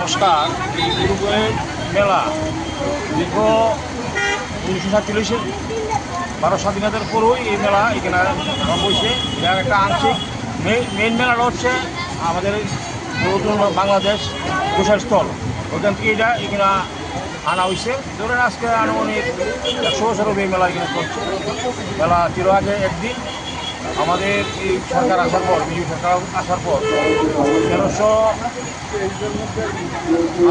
নমস্কার, এই উরুগুয়ের মেলা দীর্ঘ উনিশশো সাতচল্লিশের বারো স্বাধীনতার পরই এই মেলা এখানে বসে যার একটা আংশিক মেইন মেলাটা হচ্ছে আমাদের নতুন বাংলাদেশ গোসাই স্থল ওখান থেকে এটা এখানে আনা হয়েছে। ধরেন আজকে আনুমানিক একশো বছর এই মেলা এখানে চলছে। মেলা চির আগে একদিন। আমাদের এই সরকার আসার পর, বিজেপি সরকার আসার পর, তেরোশো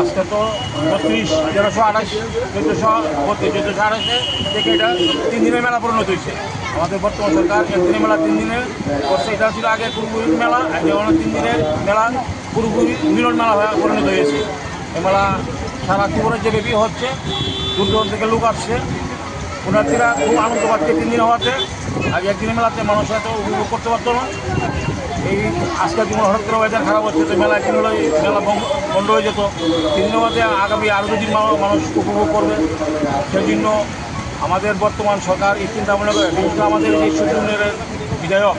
আজকে তো বত্রিশ, তেরোশো আঠাশ, চোদ্দোশো বত্রিশ, চোদ্দোশো আঠাশে থেকে এটা তিন দিনের মেলা পরিণত হয়েছে। আমাদের বর্তমান সরকার এক দিনের মেলা তিন দিনের করছে এটা ছিল আগে পুরোপুরি মেলা এখন তিন দিনের মেলা পুরোপুরি মিলন মেলা পরিণত হয়েছে। এই মেলা সারা ত্রিপুরার যে ব্যাপী হচ্ছে, দূর দূরান্ত থেকে লোক আসছে। পুণার্থীরা খুব আনন্দ পাচ্ছে তিন দিন হওয়াতে। আগে একদিনের মেলাতে মানুষ এত উপভোগ করতে পারতো না। এই আজকের জীবন হঠাৎ করে ওয়েদার খারাপ হচ্ছে, তো মেলা একদিন হলে মেলা বন্ধ হয়ে যেত। তিন মধ্যে আগামী আরও দুদিন মানুষ উপভোগ করবে। সেই জন্য আমাদের বর্তমান সরকার, এই চিন্তা করে, বিশেষ আমাদের এই সুপ্রিমের বিধায়ক,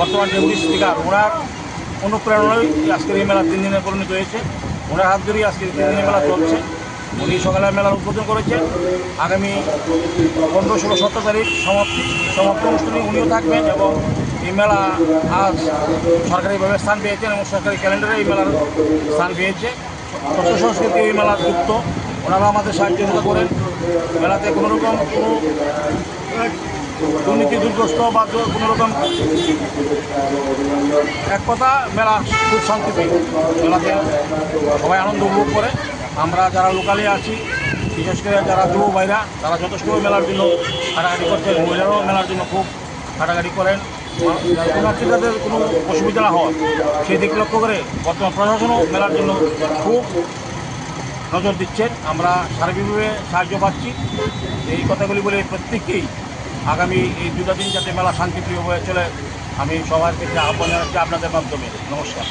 বর্তমান ডেপুটি স্পিকার, ওনার অনুপ্রেরণায় আজকের এই মেলা তিন দিনে পরিণত হয়েছে। ওনার হাত ধরেই আজকে তিন দিনের মেলা চলছে। উনি সকালে মেলার উদ্বোধন করেছেন। আগামী পনেরো, ষোলো, সতেরো তারিখ সমাপ্তি সমাপ্ত অনুষ্ঠানে উনিও থাকবেন এবং এই মেলা আজ সরকারিভাবে স্থান পেয়েছেন এবং সরকারি ক্যালেন্ডারে এই মেলার স্থান পেয়েছে। তথ্য সংস্কৃতি এই মেলার যুক্ত। ওনারা আমাদের সাহায্য করেন। মেলাতে কোনো রকম কোনো দুর্নীতি দুর্গ্রস্ত বা কোনো রকম এক কথা মেলা খুব শান্তিপ্রিয় মেলাতে সবাই আনন্দ উপভোগ করে। আমরা যারা লোকালে আছি, বিশেষ করে যারা যুব ভাইরা, তারা যথেষ্ট মেলার জন্য হাঁটাহাঁটি করছেন। মহিলারাও মেলার জন্য খুব হাঁটাহাঁটি করেন। পুণার্থীদের কোনো অসুবিধা না হওয়ার। সেই দিক লক্ষ্য করে বর্তমান প্রশাসনও মেলার জন্য খুব নজর দিচ্ছেন। আমরা সার্বিকভাবে সাহায্য পাচ্ছি। এই কথাগুলি বলে প্রত্যেককেই আগামী এই দুটা দিন যাতে মেলা শান্তিপ্রিয় হয়ে চলে, আমি সবার ক্ষেত্রে আহ্বান জানাচ্ছি আপনাদের মাধ্যমে। নমস্কার।